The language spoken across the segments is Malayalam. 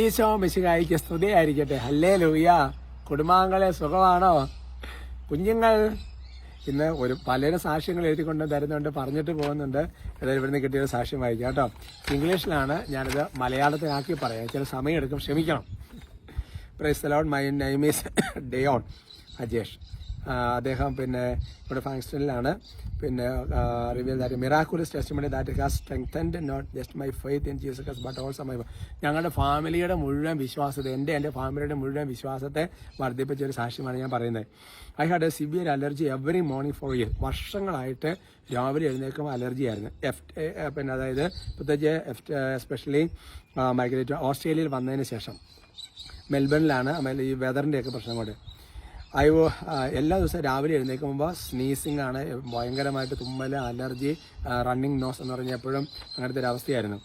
ഈശോ മിശിഹായിക്ക് സ്തുതിയായിരിക്കട്ടെ. ഹല്ലേ ലൂയ കുടുംബാംഗങ്ങളെ സുഖമാണോ? കുഞ്ഞുങ്ങൾ ഇന്ന് ഒരു പലരും സാക്ഷ്യങ്ങൾ എഴുതിക്കൊണ്ട് തരുന്നുണ്ട് പറഞ്ഞിട്ട് പോകുന്നുണ്ട്. ഏതായാലും ഇവിടുന്ന് കിട്ടിയ സാക്ഷ്യം വായിക്കാം കേട്ടോ. ഇംഗ്ലീഷിലാണ് ഞാനിത് മലയാളത്തിലാക്കി പറയാം. ചില സമയം എടുക്കും ക്ഷമിക്കണം praise aloud my name is on Ajesh. അദ്ദേഹം പിന്നെ ഇവിടെ ഫങ്ഷനിലാണ് പിന്നെ review that miraculous testimony that has strengthened not just my faith in Jesus but also my ഞങ്ങളുടെ ഫാമിലിയുടെ മുഴുവൻ വിശ്വാസത്തെ എന്റെ എന്റെ ഫാമിലിയുടെ മുഴുവൻ വിശ്വാസത്തെ വർദ്ധിപ്പിച്ച ഒരു സാക്ഷ്യമാണ് ഞാൻ പറയുന്നത്. I had a severe allergy every morning for year വർഷങ്ങളായിട്ട് രാവിലെ എഴുന്നേൽക്കുമ്പോൾ അലർജി ആയിരുന്നു. എഫ് പിന്നെ അതായത് പ്രത്യേകിച്ച് എഫ് എസ്പെഷ്യലി മൈഗ്രേറ്റ് ഓസ്ട്രേലിയയിൽ വന്നതിന് ശേഷം. മെൽബണിലാണ് ഈ വെതറിന്റെയൊക്കെ പ്രശ്നം കൊണ്ട്. ഐ എല്ലാ ദിവസവും രാവിലെ എഴുന്നേൽക്കുമ്പോൾ സ്നീസിങ് ആണ് ഭയങ്കരമായിട്ട് തുമ്മൽ അലർജി റണ്ണിങ് നോസ് എന്ന് പറഞ്ഞ എപ്പോഴും അങ്ങനത്തെ ഒരു അവസ്ഥയായിരുന്നു.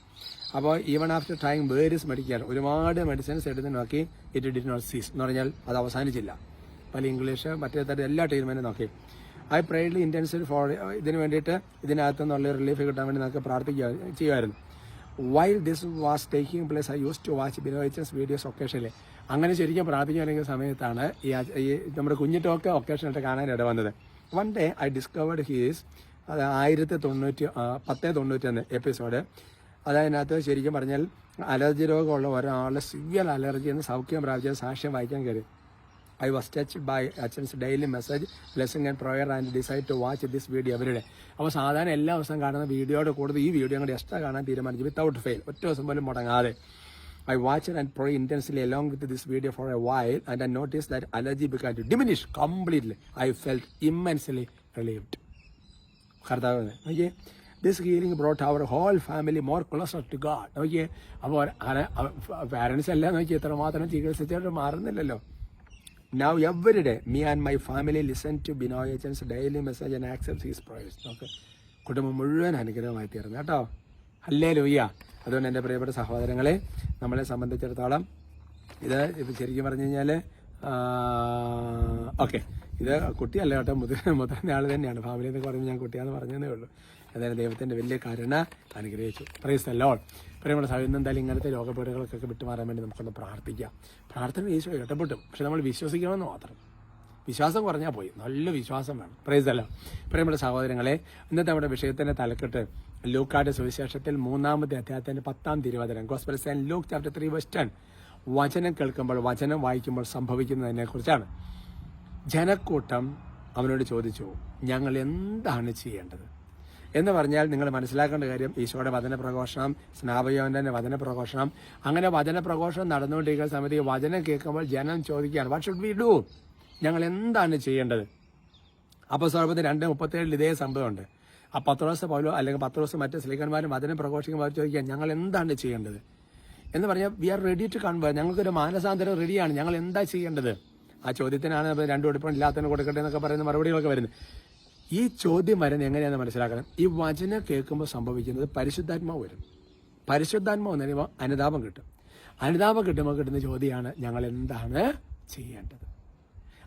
അപ്പോൾ even after trying various medical ഒരുപാട് മെഡിസിൻസ് എടുത്ത് നോക്കി ഇറ്റ് ഡിഡ് നോട്ട് സീസ് എന്ന് പറഞ്ഞാൽ അത് അവസാനിച്ചില്ല. പല ഇംഗ്ലീഷ് മറ്റേ തരം എല്ലാ ട്രീറ്റ്മെന്റും നോക്കി. ഐ പ്രൈഡ്ലി ഇന്റൻസീവ് ഫോർ ഇതിന് വേണ്ടിയിട്ട് ഇതിനകത്തു നിന്നുള്ള റിലീഫ് കിട്ടാൻ വേണ്ടി നമുക്ക് പ്രാർത്ഥിക്കുക ചെയ്യുമായിരുന്നു. While this was taking place I use to watch Binoyichan's videos ഒക്കേഷനിൽ അങ്ങനെ ശരിക്കും പ്രാർത്ഥിക്കാൻ സമയത്താണ് ഈ നമ്മുടെ കുഞ്ഞിട്ടൊക്കെ ടോക്ക് ഒക്കേഷനായിട്ട് കാണാൻ ഇട വന്നത്. One day I discovered his അത് ആയിരത്തി തൊണ്ണൂറ്റി പത്തേ പത്ത് തൊണ്ണൂറ്റൊന്ന് എപ്പിസോഡ് അതതിനകത്ത് ശരിക്കും പറഞ്ഞാൽ അലർജി രോഗമുള്ള ഒരാളുടെ സിവിയർ അലർജി എന്ന് സൗഖ്യം പ്രാപിച്ച സാക്ഷ്യം വായിക്കാൻ കയറി I was touch by Achan's daily message blessing and prayer and decide to watch this video അവരുടെ അപ്പോൾ സാധാരണ എല്ലാ ദിവസവും കാണുന്ന വീഡിയോയുടെ കൂടുതൽ ഈ വീഡിയോ കൂടെ എക്സ്ട്രാ കാണാൻ തീരുമാനിച്ചു. വിത്തൗട്ട് ഫെയിൽ ഒറ്റ ദിവസം പോലും മുടങ്ങാതെ. Watch and prayer intensely along with this video for a while and I notice that allergy began to diminish completely I felt immensely relieved കർത്താവ് okay this healing brought our whole family more closer to God okay അപ്പോൾ പാരൻസ് എല്ലാം നോക്കി എത്രമാത്രം ചികിത്സിച്ചിട്ട് മാറുന്നില്ലല്ലോ. Now every day me and my family listen to Binoy Binoyachan's daily message and accept his praise നോക്ക് കുടുംബം മുഴുവൻ അനുഗ്രഹമായി തീർന്നു കേട്ടോ? അല്ലേ ലൂയ്യ അതുകൊണ്ട് എന്റെ പ്രിയപ്പെട്ട സഹോദരങ്ങളെ നമ്മളെ സംബന്ധിച്ചിടത്തോളം ഇത് ഇപ്പം ശരിക്കും പറഞ്ഞു കഴിഞ്ഞാൽ ഓക്കെ. ഇത് കുട്ടിയല്ല കേട്ടോ മുതിർ മുതിർന്ന ആൾ തന്നെയാണ്. ഫാമിലി എന്നൊക്കെ പറയുമ്പോൾ ഞാൻ കുട്ടിയാന്ന് പറഞ്ഞതേ ഉള്ളൂ. എന്തായാലും ദൈവത്തിന്റെ വലിയ കരുണ അനുഗ്രഹിച്ചു. പ്രൈസ് ലോൾ പ്രിയമുള്ള സാഹചര്യം എന്തായാലും ഇങ്ങനത്തെ രോഗപീഠകൾക്കൊക്കെ വിട്ടുമാറാൻ വേണ്ടി നമുക്കൊന്ന് പ്രാർത്ഥിക്കാം. പ്രാർത്ഥന ഈശോ ഇടപെട്ടും. പക്ഷെ നമ്മൾ വിശ്വസിക്കണമെന്ന് മാത്രം. വിശ്വാസം കുറഞ്ഞാൽ പോയി. നല്ല വിശ്വാസം വേണം. പ്രൈസ് അല്ല പ്രിയമുള്ള സഹോദരങ്ങളെ ഇന്നത്തെ നമ്മുടെ വിഷയത്തിന്റെ തലക്കെട്ട് ലൂക്കാട് സുവിശേഷത്തിൽ മൂന്നാമത്തെ അധ്യായത്തിന്റെ പത്താം തിരുവചനം. Gospel saint Luke chapter three verse ten വചനം കേൾക്കുമ്പോൾ വചനം വായിക്കുമ്പോൾ സംഭവിക്കുന്നതിനെ കുറിച്ചാണ് ജനക്കൂട്ടം അവനോട് ചോദിച്ചു ഞങ്ങൾ എന്താണ് ചെയ്യേണ്ടത്? എന്ന് പറഞ്ഞാൽ നിങ്ങൾ മനസ്സിലാക്കേണ്ട കാര്യം ഈശോയുടെ വചനപ്രഘോഷണം സ്നാപയോന്റെ വചനപ്രഘോഷണം. അങ്ങനെ വചനപ്രഘോഷണം നടന്നുകൊണ്ടിരിക്കുന്ന സമയത്ത് ഈ വചനം കേൾക്കുമ്പോൾ ജനം ചോദിക്കുകയാണ് വാട്ട് ഷുഡ് വി ഡു ഞങ്ങൾ എന്താണ് ചെയ്യേണ്ടത്? അപ്പോൾ സ്വരൂപത്തിൽ രണ്ട് മുപ്പത്തേഴിൽ ഇതേ സംഭവമുണ്ട്. ആ പത്ത് ദിവസം പോലോ അല്ലെങ്കിൽ പത്ത് ദിവസം മറ്റ് സ്ത്രീകന്മാരും വചനം പ്രഘോഷിക്കുമ്പോൾ ചോദിക്കുക ഞങ്ങൾ എന്താണ് ചെയ്യേണ്ടത്? എന്ന് പറഞ്ഞാൽ we are ready to convert ഞങ്ങൾക്കൊരു മാനസാന്തരം റെഡിയാണ് ഞങ്ങൾ എന്താ ചെയ്യേണ്ടത്? ആ ചോദ്യത്തിനാണ് രണ്ടു കൊടുപ്പം ഇല്ലാത്തതിന് കൊടുക്കട്ടെ എന്നൊക്കെ പറയുന്ന മറുപടികളൊക്കെ വരുന്നത്. ഈ ചോദ്യം വരുന്നത് എങ്ങനെയാണെന്ന് മനസ്സിലാക്കണം? ഈ വചനം കേൾക്കുമ്പോൾ സംഭവിക്കുന്നത് പരിശുദ്ധാത്മാവ് വരും. പരിശുദ്ധാത്മാവ് എന്ന് പറയുമ്പോൾ അനുതാപം കിട്ടും. അനുതാപം കിട്ടുമ്പോൾ കിട്ടുന്ന ചോദ്യമാണ് ഞങ്ങൾ എന്താണ് ചെയ്യേണ്ടത്?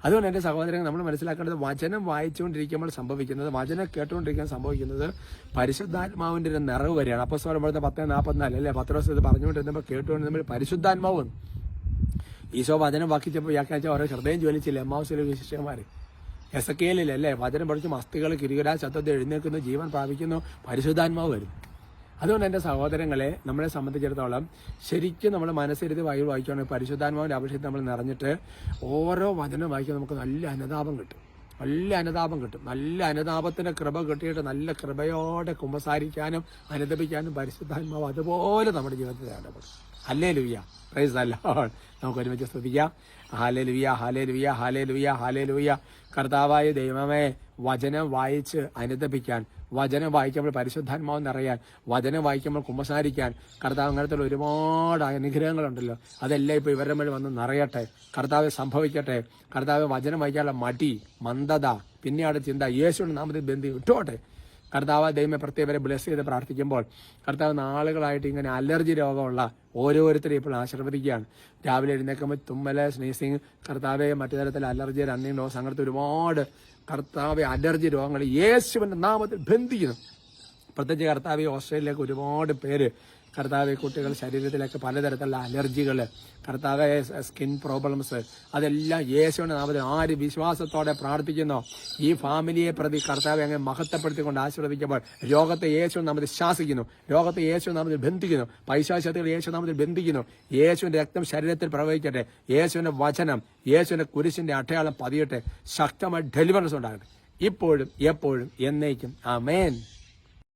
അതുകൊണ്ട് എന്റെ സഹോദരങ്ങൾ നമ്മൾ മനസ്സിലാക്കേണ്ടത് വചനം വായിച്ചുകൊണ്ടിരിക്കുമ്പോൾ സംഭവിക്കുന്നത് വചനം കേട്ടുകൊണ്ടിരിക്കാൻ സംഭവിക്കുന്നത് പരിശുദ്ധാത്മാവിന്റെ ഒരു നിറവ് വരികയാണ് അപ്പോൾ പറയുമ്പോഴത്തെ പത്ത് നാൽപ്പത്തിനാല് അല്ലേ? പത്ത് ദിവസം ഇത് പറഞ്ഞുകൊണ്ടിരുന്നപ്പോൾ കേട്ടുകൊണ്ടിരുന്നപ്പോൾ പരിശുദ്ധാത്മാവ് ഈശോ വചനം വാക്കിച്ചപ്പോൾ വ്യാഖ്യാനിച്ച ഓരോ ഹൃദയം ജ്വലിച്ചില്ല? ഹൗസിലെ വിശിഷ്ടന്മാർ എസ് കെയിലല്ലേ വചനം പഠിച്ച് മസ്തികൾ കിരികരാ ശബ്ദത്തെ എഴുന്നേൽക്കുന്നു ജീവൻ പ്രാപിക്കുന്നു പരിശുദ്ധാത്മാവ് വരും അതുകൊണ്ട് എന്റെ സഹോദരങ്ങളെ നമ്മളെ സംബന്ധിച്ചിടത്തോളം ശരിക്കും നമ്മൾ മനസ്സിരുത്തി വായു വായിക്കുകയാണെങ്കിൽ പരിശുദ്ധാത്മാവിന്റെ അഭിഷേകം നമ്മൾ നിറഞ്ഞിട്ട് ഓരോ വചനം വായിക്കാൻ നമുക്ക് നല്ല അനുതാപം കിട്ടും. നല്ല അനുതാപം കിട്ടും. നല്ല അനുതാപത്തിന്റെ കൃപ കിട്ടിയിട്ട് നല്ല കൃപയോടെ കുമ്പസാരിക്കാനും അനുദപിക്കാനും പരിശുദ്ധാത്മാവ് അതുപോലെ നമ്മുടെ ജീവിതത്തിൽ ഇടപെടും അല്ലേ ലുയ്യ പ്രൈസ് അല്ല നമുക്ക് ഒരുമിച്ച് സ്തുതിക്കാം. ഹാലേ ലുയ്യ ഹാലേ ലുയ്യ ഹാലേ ലുയ്യ ഹാലേ ലുയ്യ കർത്താവായ ദൈവമേ വചനം വായിച്ച് അനുദപിക്കാൻ വചനം വായിക്കുമ്പോൾ പരിശുദ്ധാത്മാവ് നിറയാൻ വചനം വായിക്കുമ്പോൾ കുമ്പസാരിക്കാൻ കർത്താവ് അങ്ങനത്തെ ഒരുപാട് അനുഗ്രഹങ്ങളുണ്ടല്ലോ. അതെല്ലാം ഇപ്പോൾ ഇവരുടെ മേൽ വന്ന് നിറയട്ടെ. കർത്താവ് സംഭവിക്കട്ടെ. കർത്താവ് വചനം വായിക്കാനുള്ള മടി മന്ദത പിന്നെയാണ് ചിന്ത യേശുവിന്റെ നാമത്തിൽ ബന്ധി വിട്ടോട്ടെ. കർത്താവ് ദൈവമെ പ്രത്യേകരെ ബ്ലെസ് ചെയ്ത് പ്രാർത്ഥിക്കുമ്പോൾ കർത്താവ് നാളുകളായിട്ട് ഇങ്ങനെ അലർജി രോഗമുള്ള ഓരോരുത്തരെയും ഇപ്പോൾ ആശീർവദിക്കുകയാണ്. രാവിലെ എഴുന്നേക്കുമ്പോൾ തുമ്മൽ സ്നീസിങ് കർത്താവെ മറ്റു തരത്തിൽ അലർജി റണ്ണിങ് ഡോസ് അങ്ങനത്തെ ഒരുപാട് കർത്താവെ അലർജി രോഗങ്ങൾ യേശുവിന്റെ നാമത്തിൽ ബന്ധിക്കുന്നു. പ്രത്യേകിച്ച് കർത്താവ് ഓസ്ട്രേലിയയിലേക്ക് ഒരുപാട് പേര് കർത്താവ് കുട്ടികൾ ശരീരത്തിലൊക്കെ പലതരത്തിലുള്ള അലർജികൾ കർത്താവ് സ്കിൻ പ്രോബ്ലംസ് അതെല്ലാം യേശുവിന്റെ നാമത്തിൽ ആര് വിശ്വാസത്തോടെ പ്രാർത്ഥിക്കുന്നു? ഈ ഫാമിലിയെ പ്രതി കർത്താവ് അങ്ങനെ മഹത്വപ്പെടുത്തിക്കൊണ്ട് ആശീർവദിക്കുമ്പോൾ രോഗത്തെ യേശു നാമത്തിൽ ശാസിക്കുന്നു. രോഗത്തെ യേശു നാമത്തിൽ ബന്ധിക്കുന്നു. പൈശാശക്തികൾ യേശു നാമത്തിൽ ബന്ധിക്കുന്നു. യേശുവിന്റെ രക്തം ശരീരത്തിൽ പ്രവഹിക്കട്ടെ. യേശുവിന്റെ വചനം യേശുവിന്റെ കുരിശിന്റെ അടയാളം പതിയട്ടെ. ശക്തമായി ഡെലിവറൻസ് ഉണ്ടാകട്ടെ. ഇപ്പോഴും എപ്പോഴും എന്നേക്കും. ആമേൻ.